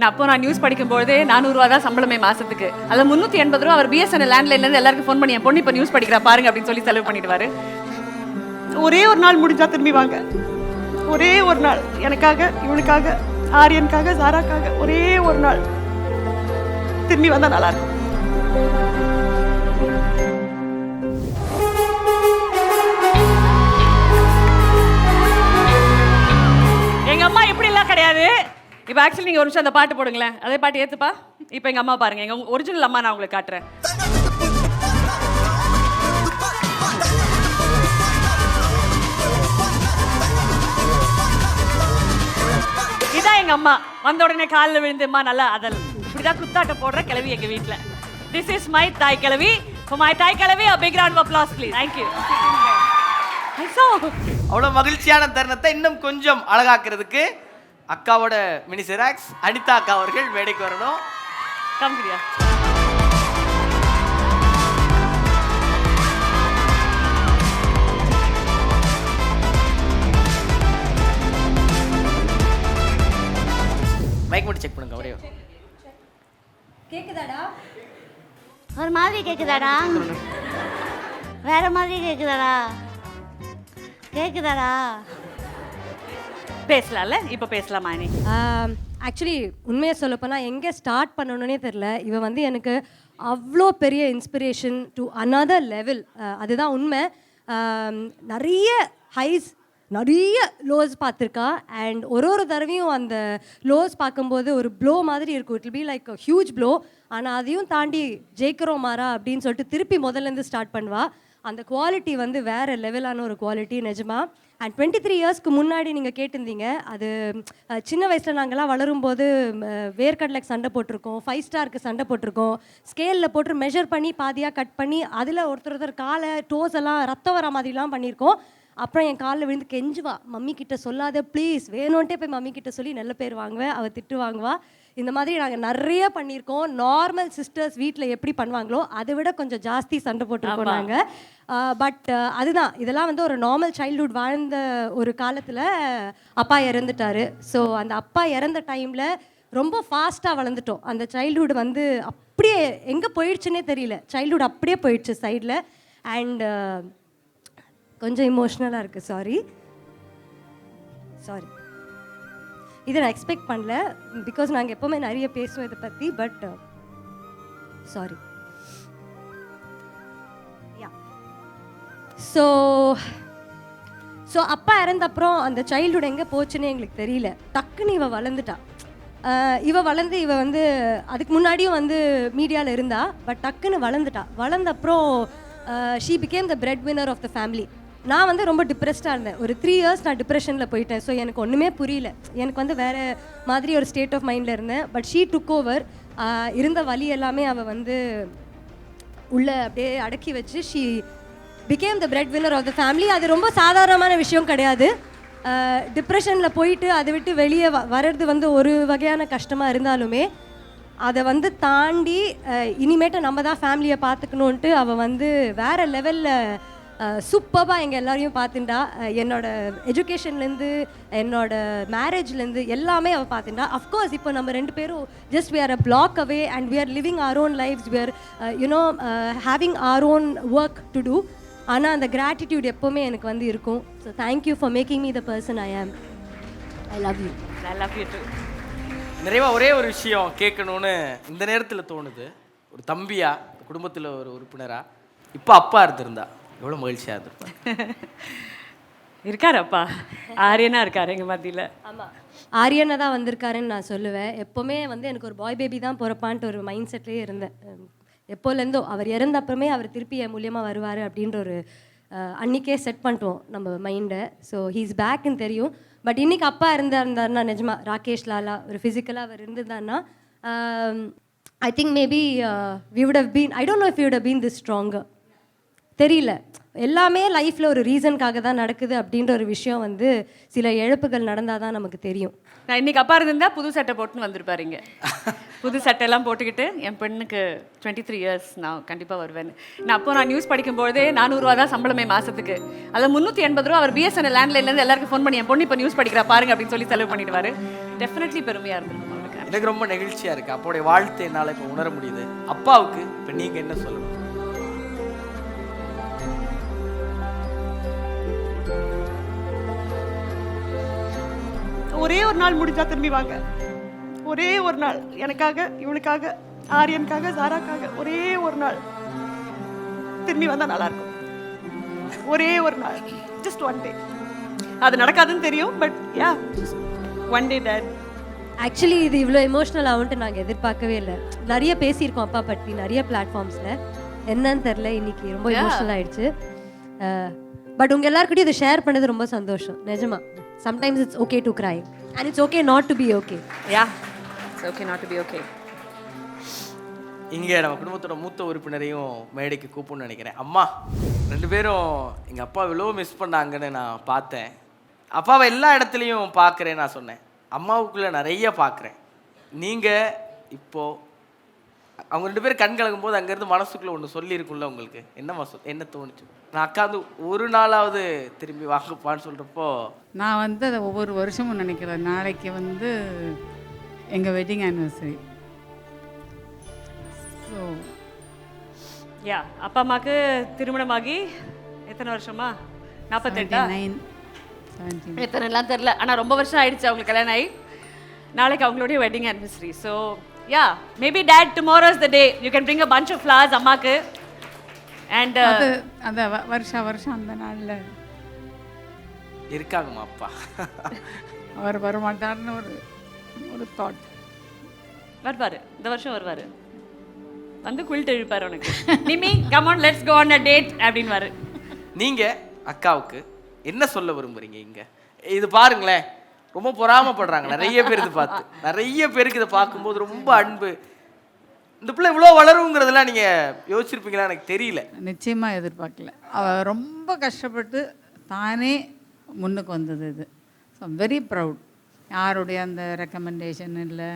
நான் அப்போ நான் நியூஸ் படிக்கும்போது நானூறுவா தான் சம்பளமே மாசத்துக்கு. அதில் முந்நூற்றி எண்பது ரூபா அவர் பிஎஸ்என்எல் லேண்ட்லைன்லேருந்து எல்லாருக்கும் ஃபோன் பண்ணி என் பொண்ணு இப்போ நியூஸ் படிக்கிறா பாருங்க அப்படின்னு சொல்லி செலவு பண்ணிடுவாரு. ஒரே ஒரு நாள் முடிஞ்சா திரும்பி வாங்க. ஒரே ஒரு நாள். எனக்காக இவனுக்காக ஆரியனுக்காக சாராக்காக ஒரே ஒரு நாள். திரும்பி வந்தால் நல்லா இப்போ ஆக்சுவலி நீங்கள் ஒரு நிமிஷம் அந்த பாட்டு போடுங்களேன். அதே பாட்டு ஏற்றுப்பா இப்போ எங்கள் அம்மா பாருங்கள் எங்கள் ஒரிஜினல் அம்மா நான் உங்களுக்கு காட்டுறேன். இதான் எங்க அம்மா. வந்த உடனே காலில் விழுந்துமா நல்லா அதல். இப்படிதான் குத்தாட்ட போடுற கிளவி எங்க வீட்டில் திஸ் இஸ் மை தாய் கிளவி for my தாய் கிளவி a big round of applause please. Thank you. I saw. அவ்வளோ மகிழ்ச்சியான தருணத்தை இன்னும் கொஞ்சம் அழகாக்குறதுக்கு அக்காவோட மினி சிராக்ஸ் அனிதா அக்கா அவர்கள் மேடைக்கு வரணும். Come here. மைக் மட்டும் செக் பண்ணுங்க அப்படியே கேக்குதாடா? ஒரு மாதிரி கேக்குதாடா? வேற மாதிரி கேக்குதாடா? கேக்குதாடா? பேசலாம்ல? இப்போ பேசலாமா நீ ஆக்சுவலி உண்மையை சொல்லப்போனால் எங்கே ஸ்டார்ட் பண்ணணுன்னே தெரில இவ வந்து எனக்கு அவ்வளோ பெரிய இன்ஸ்பிரேஷன் டு அனதர் லெவல் அதுதான் உண்மை. நிறைய ஹைஸ் நிறைய லோஸ் பார்த்துருக்கா. அண்ட் ஒரு ஒரு தடவையும் அந்த லோஸ் பார்க்கும்போது ஒரு ப்ளோ மாதிரி இருக்கும். It be like huge blow ஆனால் அதையும் தாண்டி ஜெயிக்கிறோம் மாறா அப்படின்னு சொல்லிட்டு திருப்பி முதல்லேருந்து ஸ்டார்ட் பண்ணுவாள் அந்த குவாலிட்டி வந்து வேறு லெவலான ஒரு குவாலிட்டி நிஜமா? அண்ட் டுவெண்ட்டி த்ரீ இயர்ஸ்க்கு முன்னாடி நீங்கள் கேட்டிருந்தீங்க அது சின்ன வயசில் நாங்கள்லாம் வளரும்போது போது வேர்க்கடலைக்கு சண்டை போட்டிருக்கோம் ஃபைவ் ஸ்டாருக்கு சண்டை போட்டிருக்கோம். ஸ்கேலில் போட்டு மெஷர் பண்ணி பாதியாக கட் பண்ணி அதில் ஒருத்தர் ஒருத்தர் காலை டோஸ் எல்லாம் ரத்தம் வர மாதிரிலாம் பண்ணியிருக்கோம். அப்புறம் என் காலில் விழுந்து கெஞ்சுவா மம்மி கிட்ட சொல்லாத ப்ளீஸ் வேணும்ன்ட்டே போய் மம்மி கிட்ட சொல்லி நல்ல பேர் வாங்குவேன் அவள் திட்டு வாங்குவா. இந்த மாதிரி நாங்கள் நிறைய பண்ணியிருக்கோம். நார்மல் சிஸ்டர்ஸ் வீட்டில் எப்படி பண்ணுவாங்களோ அதை விட கொஞ்சம் ஜாஸ்தி சண்டை போட்டிருக்கோம். நாங்கள் பட் அதுதான். இதெல்லாம் வந்து ஒரு நார்மல் சைல்ட்ஹுட் வாழ்ந்த ஒரு காலத்தில் அப்பா இறந்துட்டாரு. ஸோ அந்த அப்பா இறந்த டைமில் ரொம்ப ஃபாஸ்ட்டாக வளர்ந்துட்டோம். அந்த சைல்ட்ஹுட் வந்து அப்படியே எங்கே போயிடுச்சுன்னே தெரியல. சைல்ட்ஹுட் அப்படியே போயிடுச்சு சைடில் அண்ட் கொஞ்சம் இமோஷ்னலாக இருக்குது சாரி சாரி இதை நான் எக்ஸ்பெக்ட் பண்ணல பிகாஸ் நாங்கள் எப்போவுமே நிறைய பேசுவோம் இதை பற்றி but sorry yeah so so அப்பா இறந்த அப்புறம் அந்த சைல்டுஹுட் எங்கே போச்சுன்னு எங்களுக்கு தெரியல. டக்குன்னு இவ வளர்ந்துட்டா. இவ வளர்ந்து இவ வந்து அதுக்கு முன்னாடியும் வந்து மீடியாவில் இருந்தா பட் டக்குன்னு வளர்ந்துட்டா. வளர்ந்த அப்புறம் she became the breadwinner of the family நான் வந்து ரொம்ப டிப்ரெஸ்டாக இருந்தேன். ஒரு த்ரீ இயர்ஸ் நான் டிப்ரெஷனில் போயிட்டேன். ஸோ எனக்கு ஒன்றுமே புரியல. எனக்கு வந்து வேறு மாதிரி ஒரு ஸ்டேட் ஆஃப் மைண்டில் இருந்தேன். பட் ஷீ டுக் ஓவர் இருந்த வழி எல்லாமே அவள் வந்து உள்ளே அப்படியே அடக்கி வச்சு she became the breadwinner of the family அது ரொம்ப சாதாரணமான விஷயம் கிடையாது. டிப்ரெஷனில் போயிட்டு அதை விட்டு வெளியே வ வர்றது வந்து ஒரு வகையான கஷ்டமாக இருந்தாலுமே அதை வந்து தாண்டி இனிமேட்டு நம்ம தான் ஃபேமிலியை பார்த்துக்கணுன்ட்டு அவள் வந்து வேற லெவலில் சூப்பராக எங்கள் எல்லாரையும் பார்த்துட்டா என்னோடய என்னோட எஜுகேஷன்லேருந்து என்னோட மேரேஜ்லேருந்து எல்லாமே அவள் பார்த்துட்டா அஃப்கோர்ஸ் இப்போ நம்ம ரெண்டு பேரும் just we are a block away and we are living our own life we are you know having our own work to do ஆனால் அந்த கிராட்டிடியூட் எப்போவுமே எனக்கு வந்து இருக்கும். So thank you for making me the person I am I love you I love you too நிறைவா ஒரே ஒரு விஷயம் கேட்கணும்னு இந்த நேரத்தில் தோணுது. ஒரு தம்பியா குடும்பத்தில் ஒரு உறுப்பினரா இப்போ அப்பா இருந்திருந்தா. எவ்வளோ மகிழ்ச்சியாக இருந்திருப்பேன் இருக்காரு அப்பா ஆரியனா இருக்காரு எங்க மத்தியில. ஆமாம் ஆரியனை தான் வந்திருக்காருன்னு நான் சொல்லுவேன். எப்போவுமே வந்து எனக்கு ஒரு பாய் பேபி தான் பிறப்பான்ட்டு ஒரு மைண்ட் செட்லேயே இருந்தேன். எப்போலேருந்தோ அவர் இறந்த அப்புறமே அவர் திருப்பி என் மூலியமாக வருவார் அப்படின்ற ஒரு அன்னைக்கே செட் பண்ணிட்டோம் நம்ம மைண்டை ஸோ ஹீஸ் பேக்குன்னு தெரியும். பட் இன்னைக்கு அப்பா இருந்தா இருந்தாருன்னா நிஜமா ராகேஷ் லாலா ஒரு ஃபிசிக்கலாக அவர் இருந்திருந்தாருன்னா I think maybe we would have been I don't if we would have been this stronger. தெரியல. எல்லாமே லைஃப்பில் ஒரு ரீசனுக்காக தான் நடக்குது அப்படின்ற ஒரு விஷயம் வந்து சில இழப்புகள் நடந்தால் தான் நமக்கு தெரியும். நான் இன்னைக்கு அப்பா இருந்திருந்தா புது சட்டை போட்டுன்னு வந்திருப்பாரு இங்க. புது சட்டையெல்லாம் போட்டுக்கிட்டு என் பெண்ணுக்கு டுவெண்ட்டி த்ரீ இயர்ஸ் நான் கண்டிப்பாக வருவேன் நான் அப்போ நான் நியூஸ் படிக்கும்போதே நானூறுரூவா தான் சம்பளமே மாசத்துக்கு. அதில் முந்நூற்றி எண்பது ரூபா அவர் பிஎஸ்என்எல் லேண்ட்லைன்லேருந்து எல்லாருக்கும் ஃபோன் பண்ணி என் பொண்ணு இப்போ நியூஸ் படிக்கிறா பாருங்க அப்படின்னு சொல்லி செலவு பண்ணிடுவாரு. டெஃபினெட்லி பெருமையாக இருந்திருக்கும் எனக்கு ரொம்ப நெகிழ்ச்சியா இருக்கு. அப்பாவுடைய வாழ்த்தை என்னால் இப்போ உணர முடியுது. அப்பாவுக்கு இப்போ நீங்க என்ன சொல்லணும்? ஒரே ஒரு நாள் முடிஞ்சா திரும்பி வாங்க. ஒரே ஒரு நாள். எனக்காக இவளுக்காக ஆரியனுக்காக சாராக்காக ஒரே ஒரு நாள். திரும்பி வந்தா நல்லா இருக்கும் ஒரே ஒரு நாள். ஜஸ்ட் ஒன் டே அது நடக்காதுன்னு தெரியும் but yeah one day dad actually இது இவ்வளோ எமோஷ்னல் ஆகும்ட்டு நாங்கள் எதிர்பார்க்கவே இல்லை. நிறைய பேசியிருக்கோம் அப்பா பற்றி நிறைய பிளாட்ஃபார்ம்ஸில் என்னன்னு தெரில இன்னைக்கு ரொம்ப எமோஷ்னல் ஆயிடுச்சு. பட் உங்கள் எல்லாருக்கிட்டையும் இதை ஷேர் பண்ணது ரொம்ப சந்தோஷம். நிஜமா. Sometimes it's okay to cry and it's okay not to be okay yeah it's okay not to be okay இங்க நம்ம குடும்பத்தோட மூத்த உறுப்பினரையும் மேடைக்கு கூப்பிடணும்னு நினைக்கிறேன். அம்மா ரெண்டு பேரும் எங்க அப்பா இவ்வளோ மிஸ் பண்ணாங்கன்னு நான் பார்த்தேன். அப்பாவை எல்லா இடத்துலையும் பார்க்குறேன் நான் சொன்னேன். அம்மாவுக்குள்ள நிறைய பார்க்குறேன். நீங்க இப்போ அவங்க ரெண்டு பேரும் கண் கலங்கும் போது அங்கேருந்து மனசுக்குள்ள ஒன்று சொல்லியிருக்கும்ல உங்களுக்கு? என்னம்மா சொல் என்ன தோணுச்சு? நான் அக்கா வந்து ஒரு நாளாவது திரும்பி வாங்கப்பான்னு சொல்கிறப்போ நான் வந்து அதை ஒவ்வொரு வருஷமும் நினைக்கிறேன். நாளைக்கு வந்து எங்கள் வெட்டிங் ஆனிவர்சரி ஸோ யா அப்பா அம்மாக்கு திருமணமாகி எத்தனை வருஷமா? நாற்பத்தெட்டா நைன் செவன்டீன் எத்தனைலாம் தெரில ஆனால் ரொம்ப வருஷம் ஆயிடுச்சு அவங்களுக்கு கல்யாணம் ஆகி. நாளைக்கு அவங்களுடைய wedding anniversary. So yeah maybe dad tomorrow is the day you can bring a bunch of flowers அம்மாக்கு. அண்ட் அது அந்த வருஷா வருஷம் அந்த நாளில். இருக்காங்கம்மா அப்பா. அவர் வரமாட்டார்னு ஒரு ஒரு தாட் வருவாரு. இந்த வருஷம் வருவாரு. வந்து குளிட்டு இழுப்பாரு உனக்கு. நிமி come on let's go on a date அப்படின்வாரு நீங்க அக்காவுக்கு என்ன சொல்ல விரும்புறீங்க இங்க? இது பாருங்களேன். ரொம்ப பொறாமப்படுறாங்க. நிறைய பேர் இது பார்த்து. நிறைய பேருக்கு இதை பார்க்கும்போது ரொம்ப அன்பு. இந்த பிள்ளை இவ்வளோ வளருங்கிறதெல்லாம் நீங்கள் யோசிச்சிருப்பீங்களா? எனக்கு தெரியல. நிச்சயமாக எதிர்பார்க்கல. அவள் ரொம்ப கஷ்டப்பட்டு தானே முன்னுக்கு வந்தது இது. ஸோ வெரி ப்ரவுட் யாருடைய அந்த ரெக்கமெண்டேஷன் இல்லை?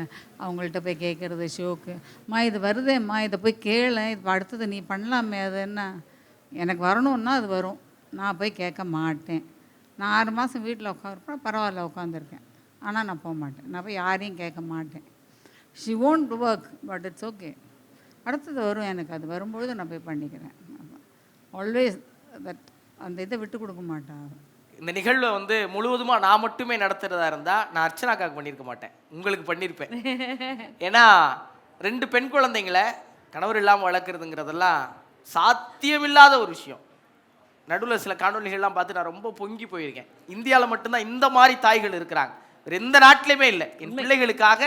அவங்கள்ட்ட போய் கேட்குறது ஷோக்கு. அம்மா இது வருதேம்மா இதை போய் கேளு. இது அடுத்தது நீ பண்ணலாமே அது என்ன? எனக்கு வரணும்னா அது வரும். நான் போய் கேட்க மாட்டேன். நான் ஆறு மாதம் வீட்டில் உட்காருப்பேன் பரவாயில்ல உட்காந்துருக்கேன் ஆனால் நான் போக மாட்டேன். நான் போய் யாரையும் கேட்க மாட்டேன். She won't work but it's okay அடுத்தது வரும் எனக்கு. அது வரும்பொழுது நான் போய் பண்ணிக்கிறேன். ஆல்வேஸ் தட் அந்த இதை விட்டு கொடுக்க மாட்டேன். இந்த நிகழ்வை வந்து முழுவதுமா நான் மட்டுமே நடத்துறதா இருந்தா நான் அர்ச்சனாக்காக பண்ணியிருக்க மாட்டேன். உங்களுக்கு பண்ணியிருப்பேன் ஏன்னா ரெண்டு பெண் குழந்தைங்கள கணவர் இல்லாமல் வளர்க்குறதுங்கிறதெல்லாம் சாத்தியமில்லாத ஒரு விஷயம். நடுவில் சில காணொளிகள்லாம் பார்த்து நான் ரொம்ப பொங்கி போயிருக்கேன். இந்தியாவில் மட்டும்தான் இந்த மாதிரி தாய்கள் இருக்கிறாங்க. வேற எந்த நாட்டிலையுமே இல்லை. என் பிள்ளைகளுக்காக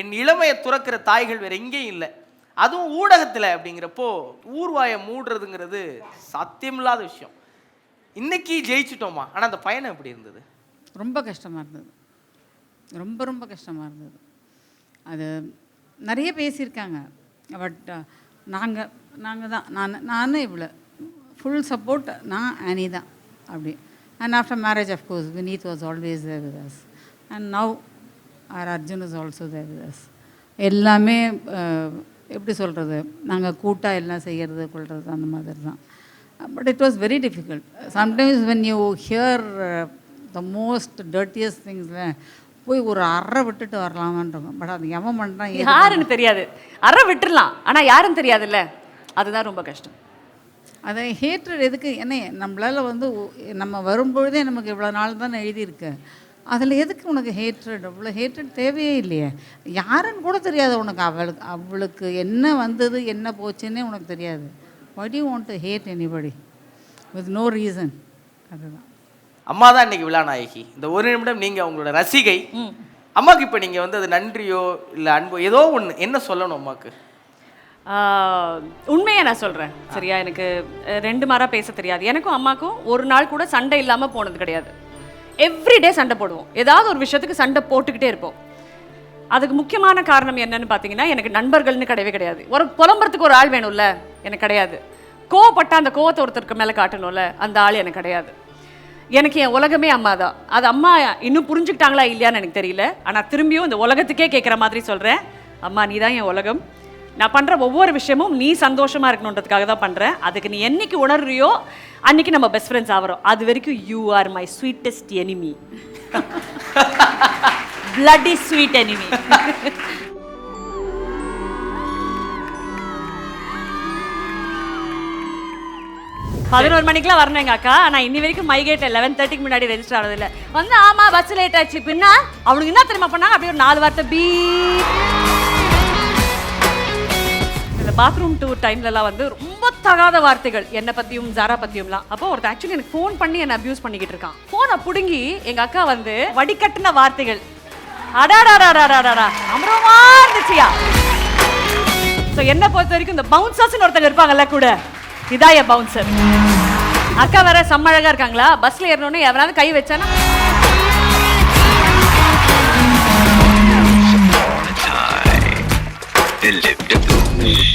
என் இளமையை துறக்கிற தாய்கள் வேற எங்கேயும் இல்லை. அதுவும் ஊடகத்தில் அப்படிங்கிறப்போ ஊர்வாயை மூடுறதுங்கிறது சாத்தியமில்லாத விஷயம். இன்னைக்கு ஜெயிச்சிட்டோமா? ஆனால் அந்த பயணம் எப்படி இருந்தது? ரொம்ப கஷ்டமாக இருந்தது. ரொம்ப ரொம்ப கஷ்டமாக இருந்தது. அது நிறைய பேசியிருக்காங்க. பட் நாங்கள் நாங்கள் தான். நான் நானே இவ்வளோ ஃபுல் சப்போர்ட் நான் அனி தான் அப்படி and after marriage of course Vineeth was always there with us and now our Arjun is also there with us எல்லாமே எப்படி சொல்கிறது நாங்கள் கூட்டாக எல்லாம் செய்கிறது கொள்வது அந்த மாதிரி தான் but it was very difficult sometimes when you hear the most dirtiest திங்ஸில் போய் ஒரு அறை விட்டுட்டு வரலாமான்றோம் பட் அது எவன் பண்ணுறான் யாருன்னு தெரியாது. அறை விட்டுறலாம். ஆனால் யாருன்னு தெரியாதுல்ல? அதுதான் ரொம்ப கஷ்டம். அதை ஹேட்ரட் எதுக்கு? என்ன நம்மளால் வந்து நம்ம வரும்பொழுதே நமக்கு இவ்வளோ நாள் தான் எழுதியிருக்கு. அதில் எதுக்கு உனக்கு ஹேட்ரட் அவ்வளோ ஹேட்ரட் தேவையே இல்லையே. யாருன்னு கூட தெரியாது உனக்கு. அவளுக்கு அவளுக்கு என்ன வந்தது என்ன போச்சுன்னே உனக்கு தெரியாது. வடி want to hate anybody with no reason அதுதான். அம்மா தான் இன்னைக்கு விழா நாயகி. இந்த ஒரு நிமிடம் நீங்க அவங்களோட ரசிகை. அம்மாக்கு இப்போ நீங்க வந்து அது நன்றியோ இல்லை அன்போ ஏதோ ஒன்று என்ன சொல்லணும் அம்மாக்கு? ஆஹ், உண்மையை நான் சொல்கிறேன் சரியா? எனக்கு ரெண்டு மாறா பேச தெரியாது. எனக்கும் அம்மாக்கும் ஒரு நாள் கூட சண்டை இல்லாமல் போனது கிடையாது. எவ்ரிடே சண்டை போடுவோம். ஏதாவது ஒரு விஷயத்துக்கு சண்டை போட்டுக்கிட்டே இருப்போம். அதுக்கு முக்கியமான காரணம் என்னன்னு பார்த்தீங்கன்னா எனக்கு நண்பர்கள்னு கிடையவே கிடையாது. ஒரு புலம்புறதுக்கு ஒரு ஆள் வேணும்ல எனக்கு கிடையாது. கோவப்பட்ட அந்த கோவத்தை ஒருத்தருக்கு மேலே காட்டணும்ல அந்த ஆள் எனக்கு கிடையாது. எனக்கு என் உலகமே அம்மா தான். அது அம்மா இன்னும் புரிஞ்சுக்கிட்டாங்களா இல்லையான்னு எனக்கு தெரியல. ஆனால் திரும்பியும் இந்த உலகத்துக்கே கேட்குற மாதிரி சொல்கிறேன் அம்மா நீ தான் என் உலகம். நான் பண்ணுற ஒவ்வொரு விஷயமும் நீ சந்தோஷமாக இருக்கணுன்றதுக்காக தான் பண்ணுறேன் அதுக்கு நீ என்னைக்கு உணர்றியோ அன்னைக்கு நம்ம பெஸ்ட் ஃப்ரெண்ட்ஸ் ஆகிறோம் அது வரைக்கும் you are my sweetest enemy blood is sweet enemy பதினோரு மணிக்கெல்லாம் வரணும் எங்கள் அக்கா. நான் இன்னி வரைக்கும் மைகேட் லெவன் தேர்ட்டிக்கு முன்னாடி ரெஜிஸ்டர் ஆனதில்லை வந்து ஆமாம் பஸ் லேட் ஆச்சு பின்னா அவனுக்கு என்ன தெரியுமா பண்ணாங்க? அப்படியே ஒரு நாலு வார்த்தை பீ பாத்ரூம் டூர் டைம்லலாம் வந்து ரொம்ப தகாத வார்த்தைகள். என்னை பற்றியும் ஜாரா பற்றியும்லாம் அப்போ ஒருத்தர் ஆக்சுவலி எனக்கு ஃபோன் பண்ணி என்னை அப்யூஸ் பண்ணிக்கிட்டு இருக்கான். ஃபோனை பிடுங்கி எங்கள் அக்கா வந்து வடிகட்டின வார்த்தைகள். அடாடாடாடாடாடா. அமரமா இருந்துச்சியா? ஸோ என்னை பொறுத்த வரைக்கும் இந்த பவுன்சர்ஸ்னு ஒருத்தங்க இருப்பாங்கல்ல கூட. இதாய பவுன்சர் அக்கா வேற செம்ம அழகா இருக்காங்களா? பஸ்ல ஏறணும்னு எவனாவது கை வச்சானா? It